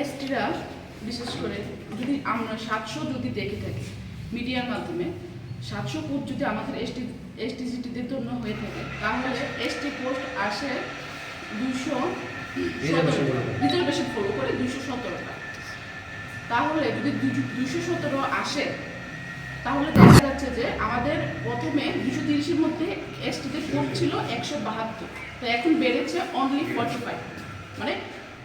এসটিরা বিশেষ করে যদি আমরা সাতশো যদি দেখে থাকি মিডিয়ার মাধ্যমে সাতশো কোট যদি আমাদের এসটি এসটিজিটিদের জন্য হয়ে থাকে তাহলে এসটি পোস্ট আসে দুশো রিজার্ভেশন ফলো করে। দুশো সতেরোটা। তাহলে যদি দুশো সতেরো আসে তাহলে দেখা যাচ্ছে যে আমাদের প্রথমে দুশো তিরিশের মধ্যে এসটিতে কোড ছিল একশো বাহাত্তর। তো এখন বেড়েছে অনলি ফর্টি ফাইভ মানে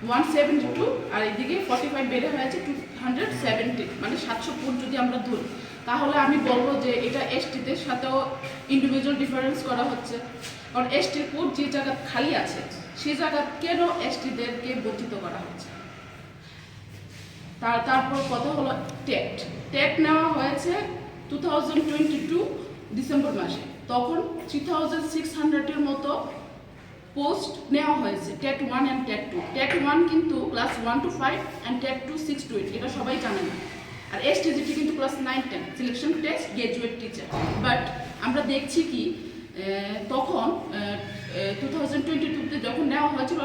ওয়ান সেভেন্টি টু আর এদিকে ফর্টি ফাইভ বেড়ে হয়েছে টু হান্ড্রেড সেভেন্টি মানে সাতশো কোড যদি আমরা ধরি। তাহলে আমি বলব যে এটা এসটিদের সাথেও ইন্ডিভিজুয়াল ডিফারেন্স করা হচ্ছে। কারণ এসটির কোড যে জায়গা খালি আছে সেই জায়গা কেন এসটিদেরকে বঞ্চিত করা হচ্ছে? তার, তারপর কথা হলো টেট টেট নেওয়া হয়েছে টু টু ডিসেম্বর মাসে। তখন থ্রি থাউজেন্ড সিক্স হান্ড্রেডের মতো পোস্ট নেওয়া হয়েছে, TET one and TET two. TET one কিন্তু class one two five and TET two six two eight, এটা সবাই জানে না। আর এস টিজিটি কিন্তু class nine, ten selection test graduate teacher but আমরা দেখছি কি তখন টু থাউজেন্ড টোয়েন্টি টুতে যখন নেওয়া হয়েছিল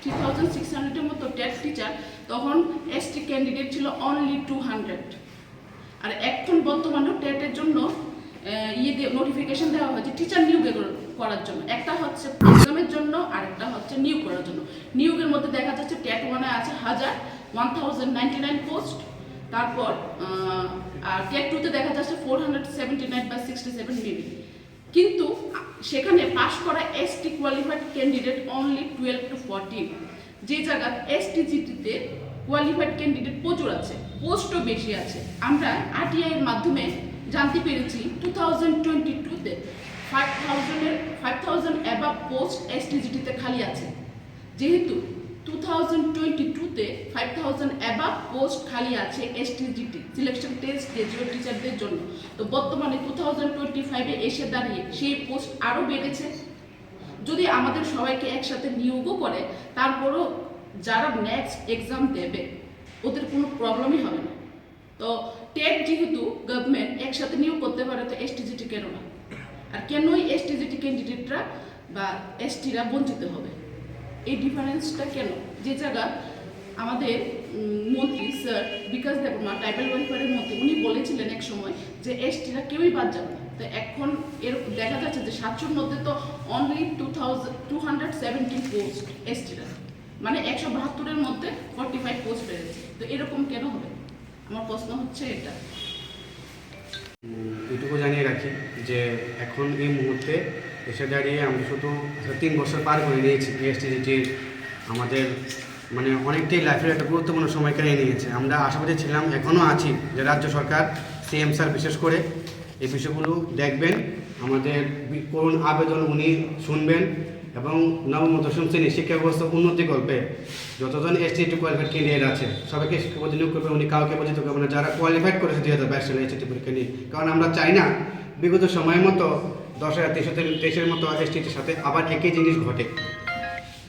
থ্রি থাউজেন্ড সিক্স হান্ড্রেডের মতো টেট টিচার তখন এসটি ক্যান্ডিডেট ছিল অনলি টু হান্ড্রেড আর এখন বর্তমানে টেটের জন্য ইয়ে দিয়ে নোটিফিকেশন দেওয়া হয়েছে টিচার নিয়োগ করার জন্য। একটা হচ্ছে এক্সামের জন্য আর একটা হচ্ছে নিয়োগ করার জন্য। নিয়োগের মধ্যে দেখা যাচ্ছে টেট ওয়ানে আছে হাজার ওয়ান নাইন পোস্ট তারপর আর টেট টুতে দেখা যাচ্ছে ফোর হান্ড্রেড সেভেন্টি নাইন বা সিক্সটি কিন্তু সেখানে পাশ করা ST qualified candidate only twelve two fourteen যে জায়গায় এসটি জিটিতে কোয়ালিফাইড ক্যান্ডিডেট প্রচুর আছে পোস্টও বেশি আছে। আমরা আরটিআই এর মাধ্যমে জানতে পেরেছি টু থাউজেন্ড টোয়েন্টি টুতে ফাইভ থাউজেন্ডের ফাইভ থাউজেন্ড পোস্ট এসটি জিটিতে খালি আছে। যেহেতু টু থাউজেন্ড টোয়েন্টি টুতে ফাইভ থাউজেন্ড অ্যাবাভ পোস্ট খালি আছে এসটিজিটি সিলেকশন টেস্ট গ্রাজুয়েট টিচারদের জন্য। তো বর্তমানে টু থাউজেন্ড টোয়েন্টি ফাইভে এসে দাঁড়িয়ে সেই পোস্ট আরও বেড়েছে। যদি আমাদের সবাইকে একসাথে নিয়োগও করে, তারপরও যারা নেক্সট এক্সাম দেবে, ওদের কোনো প্রবলেমই হবে না। তো টেট যেহেতু গভর্নমেন্ট একসাথে নিয়োগ করতে পারে, তো এসটিজিটি কেন না? আর কেনই এসটিজিটি ক্যান্ডিডেটরা বা এসটিরা বঞ্চিত হবে? এই ডিফারেন্সটা কেন? যে জায়গা আমাদের মন্ত্রী স্যার বিকাশ দেবর্মা ট্রাইবাল ওয়েলফেয়ারের মধ্যে উনি বলেছিলেন এক সময় যে এসটিরা কেউই বাদ যাবে না। তো এখন এর, দেখা যাচ্ছে যে সাতশোর মধ্যে তো only two thousand two hundred seventy post এসটিরা মানে একশো বাহাত্তরের মধ্যে ফর্টি ফাইভ পোস্ট বেড়েছে। তো এরকম কেন হবে? আমার প্রশ্ন হচ্ছে এটা। এটুকু জানিয়ে রাখি যে এখন এই মুহূর্তে এসে দাঁড়িয়ে আমরা শুধু তিন বছর পার করে নিয়েছি পিএসটিজিটির আমাদের মানে অনেকটাই লাইফের একটা গুরুত্বপূর্ণ সময় কেড়ে নিয়েছে আমরা আশাবাদী ছিলাম এখনও আছি যে রাজ্য সরকার সিএম স্যার বিশেষ করে এই বিষয়গুলো দেখবেন। আমাদের করুণ আবেদন উনি শুনবেন এবং নবম দশম শ্রেণি শিক্ষা ব্যবস্থা উন্নতি করবে যতজন এস টি কোয়ালিফাইড ক্যান্ডিডেট আছে, সবাইকে শিক্ষাপতি নিয়োগ করবে উনি। কাউকে পরিচিত করবে না যারা কোয়ালিফাইড করেছে দুই হাজার বাইশ সালে এস টি পরীক্ষা নিয়ে। কারণ আমরা চাই না, বিগত সময় মতো দশ হাজার তেইশশো তেইশের মতো এস টির সাথে আবার একই জিনিস ঘটে।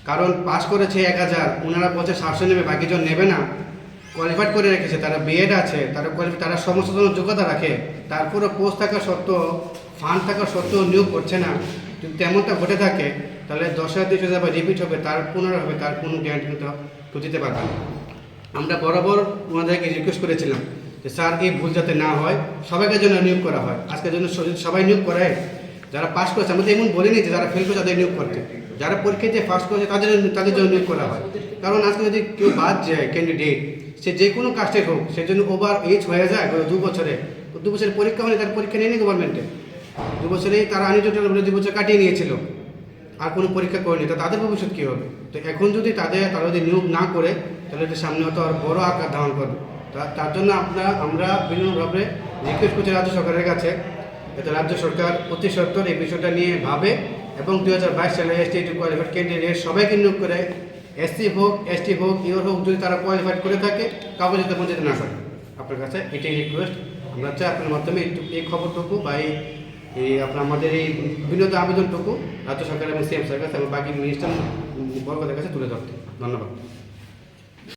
কারণ পাস করেছে এক হাজার ওনারা বলছে সাতশো নেবে বাকিজন নেবে না। কোয়ালিফাইড করে রেখেছে, তারা বিএড আছে, তারা কোয়ালিফাই তারা সমস্ত ধরনের যোগ্যতা রাখে তারপরে পোস্ট থাকা সত্ত্বেও ফান্ড থাকা সত্ত্বেও নিয়োগ করছে না। যদি তেমনটা ঘটে থাকে, তাহলে দশ হাজার তিরিশ হাজার রিপিট হবে, তার পুনরায় হবে, তার কোনো গ্যারান্টি কিন্তু কেউ দিতে পারবে না। আমরা বরাবর ওনাদেরকে রিকোয়েস্ট করেছিলাম যে, স্যার, এই ভুল যাতে না হয়, সবাইকে জন্য নিয়োগ করা হয়। আজকের জন্য সবাই নিয়োগ করে যারা পাস করেছে, আমরা তো এমন বলিনি যে, যারা ফেল করে তাদের নিয়োগ করতে। যারা পরীক্ষায় যে ফার্স্ট করেছে তাদের তাদের জন্য নিয়োগ করা হয়। কারণ আজকে যদি কেউ বাদ যায় ক্যান্ডিডেট সে যে কোনো কাস্টের হোক, সে জন্য ওভার এজ হয়ে যায় দু বছরে দু বছরের পরীক্ষা হলে তার পরীক্ষা নিয়ে নি গভর্নমেন্টে দু বছরেই তারা আনিজোটের দু বছর কাটিয়ে নিয়েছিল। আর কোনো পরীক্ষা করেনি, তো তাদের ভবিষ্যৎ কী হবে? তো এখন যদি তাদের তারা যদি নিয়োগ না করে, তাহলে এটা সামনে হয়তো আর বড় আকার ধারণ করবে। তার জন্য আপনারা আমরা বিভিন্নভাবে রিকোয়েস্ট করছি রাজ্য সরকারের কাছে, যাতে রাজ্য সরকার অতি সত্তর এই বিষয়টা নিয়ে ভাবে। এবং দু হাজার বাইশ সালে এস টি কোয়ালিফাইড ক্যান্ডিডেট সবাইকে নিয়োগ করে এসসি হোক এসটি হোক ইউর হোক, যদি তারা কোয়ালিফাইড করে থাকে, কাউকে যাতে বঞ্চিত না থাকে। আপনার কাছে এটাই রিকোয়েস্ট আমরা চাই আপনার মাধ্যমে এই খবরটুকু বা এই আপনার আমাদের এই বিনোদ আবেদনটুকু রাজ্য সরকার এবং সিএম সরকার এবং বাকি মিনিস্টার বর্গদের কাছে তুলে ধরতে। ধন্যবাদ।